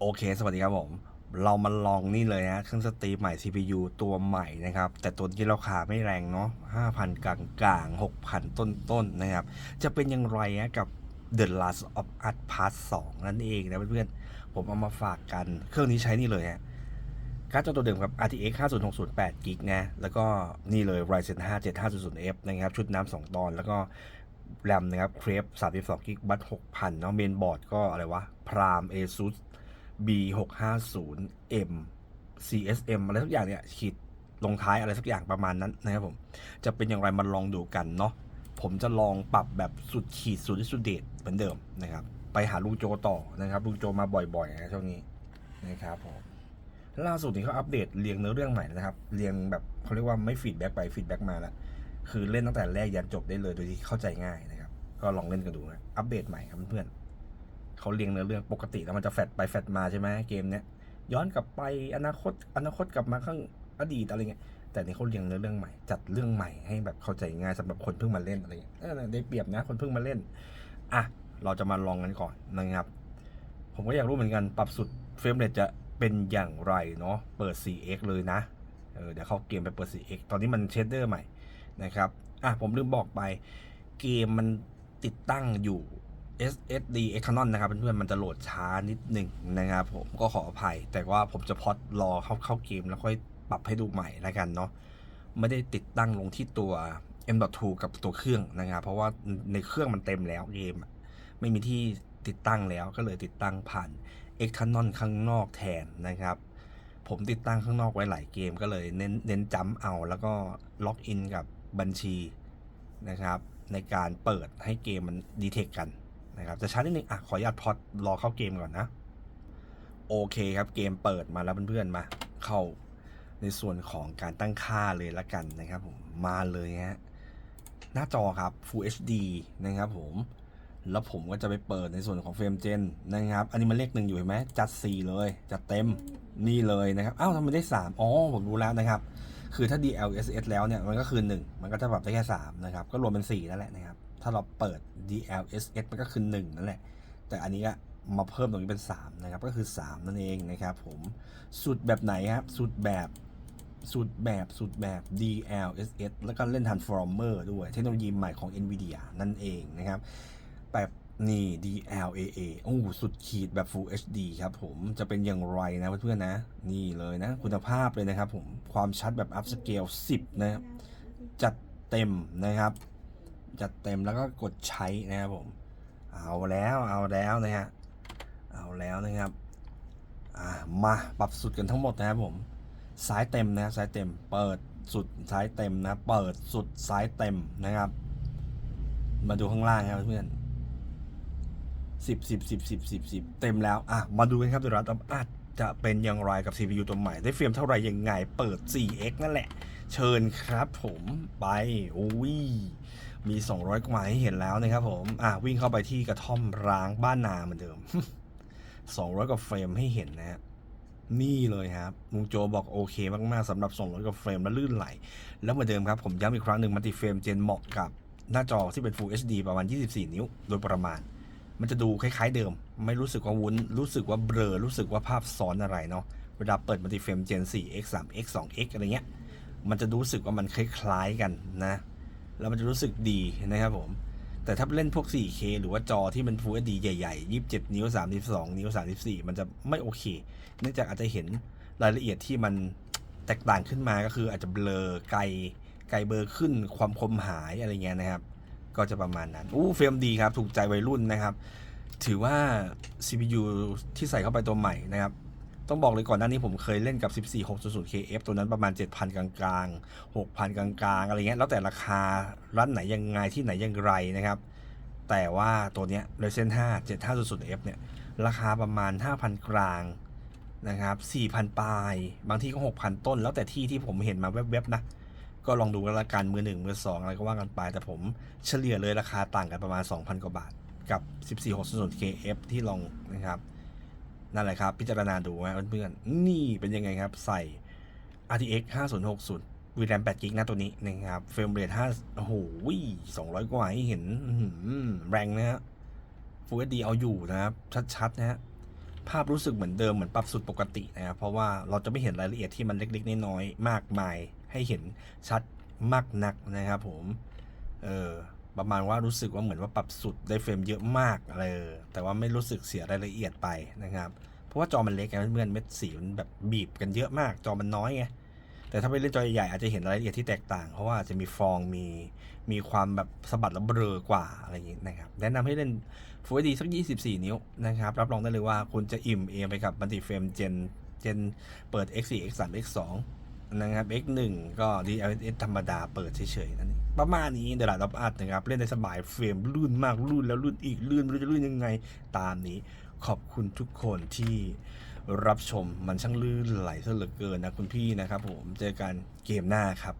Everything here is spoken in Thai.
โอเค สวัสดีครับผม เรามาลองนี่เลยนะเครื่องสตรีมใหม่ CPU ตัวใหม่นะครับ แต่ตัวนี้ราคาไม่แรงเนาะ5,000 กลางกลาง6,000 ต้นๆนนะครับ จะเป็นอย่างไรนะกับ The Last of Us Part 2 นั่นเองนะเพื่อนๆ ผมเอามาฝากกัน เครื่องนี้ใช้นี่เลยฮะการ์ดจอตัวเดิมกับ RTX 5060 8กิกนะ แล้วก็นี่เลย Ryzen 5 7500F นะครับ ชุดน้ำ2ตอน แล้วก็แรมนะครับเครป32กิกบัต6,000 เนาะ เมนบอร์ดก็อะไรวะ Pram ASUS B 6 5 0 M CSM อะไรสักอย่างเนี่ยขีดลงท้ายอะไรสักอย่างประมาณนั้นนะครับผม จะเป็นอย่างไรมาลองดูกันเนาะผมจะลองปรับแบบสุดขีดสุดที่สุดเดชเหมือนเดิมนะครับ ไปหาลุงโจต่อนะครับลุงโจมาบ่อยๆนะช่วงนี้นะครับผมล่าสุดนี้เขาอัปเดตเรียงเนื้อเรื่องใหม่นะครับ เรียงแบบเขาเรียกว่าไม่ฟีดแบ็กไปฟีดแบ็กมาแล้วคือเล่นตั้งแต่แรกยันจบได้เลยโดยที่เข้าใจง่ายนะครับ ก็ลองเล่นกันดูนะอัปเดตใหม่ครับเพื่อนๆ เขาเรียงเนื้อเรื่องปกติแล้วมันจะแฟดไปแฟดมาใช่ไหมเกมเนี้ยย้อนกลับไปอนาคตอนาคตกลับมาข้างอดีตอะไรเงี้ยแต่นี่เขาเรียงเนื้อเรื่องใหม่ จัดเรื่องใหม่ให้แบบเข้าใจง่ายสำหรับคนเพิ่งมาเล่นอะไรเงี้ยได้เปรียบนะคนเพิ่งมาเล่นอะเราจะมาลองกันก่อนนะครับ ผมก็อยากรู้เหมือนกันปรับสุดเฟรมเรทจะเป็นอย่างไรเนาะเปิด 4x เลยนะเออเดี๋ยวเข้าเกมไปเปิด 4x ตอนนี้มันเชดเดอร์ใหม่นะครับอะผมลืมบอกไปเกมมันติดตั้งอยู่ SSD Exanon นะครับเพื่อนๆมันจะโหลดช้านิดหนึ่งนะครับผมก็ขออภัย แต่ว่าผมจะพอดรอเข้าเข้าเกมแล้วค่อยปรับให้ดูใหม่แล้วกันเนาะไม่ได้ติดตั้งลงที่ตัว M.2 กับตัวเครื่องนะครับเพราะว่าในเครื่องมันเต็มแล้วเกมไม่มีที่ติดตั้งแล้วก็เลยติดตั้งผ่าน Exanon ข้างนอกแทนนะครับผมติดตั้งข้างนอกไว้หลายเกมก็เลยเน้นเน้นจัมเอา แล้วก็ล็อกอินกับบัญชีนะครับในการเปิดให้เกมมันดีเทคกัน นะครับจะช้านิดนึงอะขออนุญาตพอดรอเข้าเกมก่อนนะ โอเคครับเกมเปิดมาแล้วเพื่อนๆมา เข้าในส่วนของการตั้งค่าเลยละกันนะครับผมมาเลยฮะหน้าจอครับ Full HD นะครับผมแล้วผมก็จะไปเปิดในส่วนของเฟรมเจนนะครับ อันนี้มันเลขหนึ่งอยู่เห็นไหมจัด 4 เลย จัดเต็มนี่เลยนะครับ อ้าวทำไมได้ 3 อ๋อ ผมรู้แล้วนะครับ คือถ้า DLSS แล้วเนี่ย มันก็คือ 1 มันก็จะปรับได้แค่ 3 นะครับ ก็รวมเป็น 4 นั่นแหละนะครับ ถ้าเราเปิด DLSS มันก็คือ1นั่นแหละ แต่อันนี้ก็มาเพิ่มตรงนี้เป็น 3 นะครับ ก็คือ 3 นั่นเองนะครับผมสุดแบบไหนครับสุดแบบสุดแบบสุดแบบ DLSS แล้วก็เล่น Transformer ด้วยเทคโนโลยีใหม่ของ NVIDIA นั่นเองนะครับ แบบนี่ DLAA โอ้สุดขีดแบบ Full HD ครับผมจะเป็นอย่างไรนะเพื่อนๆนะ นี่เลยนะ คุณภาพเลยนะครับผม ความชัดแบบ Upscale 10 นะครับจัดเต็มนะครับ จัดเต็มแล้วก็กดใช้นะครับผม เอาแล้วเอาแล้วนะฮะเอาแล้วนะครับอ่ามาปรับสุดกันทั้งหมดนะครับผมซ้ายเต็มนะซ้ายเต็มเปิดสุดซ้ายเต็มนะเปิดสุดซ้ายเต็มนะครับ มาดูข้างล่างครับเพื่อนสิบสิบสิบสิบสิบสิบเต็มแล้วอะมาดูกันครับตัวรัตอาจจะเป็นอย่างไรกับ CPU ตัวใหม่ ได้เฟรมเท่าไหร่ยังไง เปิด 4x นั่นแหละ เชิญครับผมไป อุ้ย มี 200 กว่าให้เห็นแล้วนะครับผม อะวิ่งเข้าไปที่กระท่อมร้างบ้านนาเหมือนเดิม 200 กว่าเฟรมให้เห็นนะฮะนี่เลยครับลุงโจบอกโอเคมาก ๆสำหรับ 200 กว่าเฟรมและลื่นไหล แล้วเหมือนเดิมครับผมย้ำอีกครั้งหนึ่งมัลติเฟรมเจนเหมาะกับหน้าจอที่เป็น Full HD ประมาณ 24 นิ้ว โดยประมาณ มันจะดูคล้าย ๆ เดิม ไม่รู้สึกว่าวุ้น รู้สึกว่าเบลอ รู้สึกว่าภาพซ้อนอะไรเนาะ เวลาเปิดมัลติเฟรมเจน 4x 3x 2x อะไรเงี้ย มันจะรู้สึกว่ามันคล้าย ๆ กันนะ แล้วมันจะรู้สึกดีนะครับผม แต่ถ้าเล่นพวก 4K หรือว่าจอที่มัน Full HD ใหญ่ๆ 27 นิ้ว 32 นิ้ว 34 มันจะไม่โอเค เนื่องจากอาจจะเห็นรายละเอียดที่มันแตกต่างขึ้นมาก็คืออาจจะเบลอไกลไกลเบอร์ขึ้นความคมหายอะไรเงี้ยนะครับ ก็จะประมาณนั้นอู้เฟรมดีครับ ถูกใจวัยรุ่นนะครับ ถือว่า CPU ที่ใส่เข้าไปตัวใหม่นะครับ ต้องบอกเลยก่อนหน้านี้ผมเคยเล่นกับ 14600 KF ตัวนั้นประมาณ 7,000 กลางๆ 6,000 กลางๆ อะไรเงี้ย แล้วแต่ราคาร้านไหนยังไงที่ไหนยังไรนะครับ แต่ว่าตัวเนี้ย Ryzen 5 7500F เนี่ย ราคาประมาณ 5,000 กลางนะครับ4,000 ปลาย บางที่ก็ 6,000 ต้น แล้วแต่ที่ที่ผมเห็นมาแวบๆนะ ก็ลองดูกันละกันมือหนึ่งมือสองอะไรก็ว่ากันไป แต่ผมเฉลี่ยเลยราคาต่างกันประมาณ 2,000 กว่าบาท กับ 14600 KF ที่ลองนะครับ นั่นแหละครับ พิจารณาดูนะเพื่อนๆนี่เป็นยังไงครับ ใส่ RTX 5060 VRAM 8 g b นะตัวนี้นะครับเฟรมเรท5โอ้โห200 กว่าให้เห็นแรงนะฮะ Full HD เอาอยู่นะครับ ชัดๆ นะฮะ ภาพรู้สึกเหมือนเดิม เหมือนปรับสุดปกตินะครับเพราะว่าเราจะไม่เห็นรายละเอียดที่มันเล็กๆ น้อยๆมากมายให้เห็นชัดมากนักนะครับผม เออ ประมาณว่ารู้สึกว่าเหมือนว่าปรับสุดได้เฟรมเยอะมากเลยแต่ว่าไม่รู้สึกเสียรายละเอียดไปนะครับ เพราะว่าจอมันเล็กไงเพื่อนเม็ดสีมันแบบบีบกันเยอะมาก จอมันน้อยไงแต่ถ้าไปเล่นจอใหญ่อาจจะเห็นรายละเอียดที่แตกต่าง เพราะว่าจะมีฟองมีมีความแบบสะบัดและเบลอกว่าอะไรอย่างนี้นะครับ แนะนำให้เล่น Full HD สัก 24 นิ้วนะครับ รับรองได้เลยว่าคุณจะอิ่มเอมไปกับมัลติเฟรมเจนเจนเปิด X4 X3 X2 นะครับ X1 ก็ DLSS ธรรมดาเปิดเฉยๆนั่นเองประมาณนี้เดลาดอปอัดนะครับ เล่นได้สบายเฟรมลื่นมากลื่นแล้วลื่นอีกลื่นไม่รู้จะลื่นยังไงตามนี้ ขอบคุณทุกคนที่รับชมมันช่างลื่นไหลซะเหลือเกินนะคุณพี่นะครับผมเจอกันเกมหน้าครับ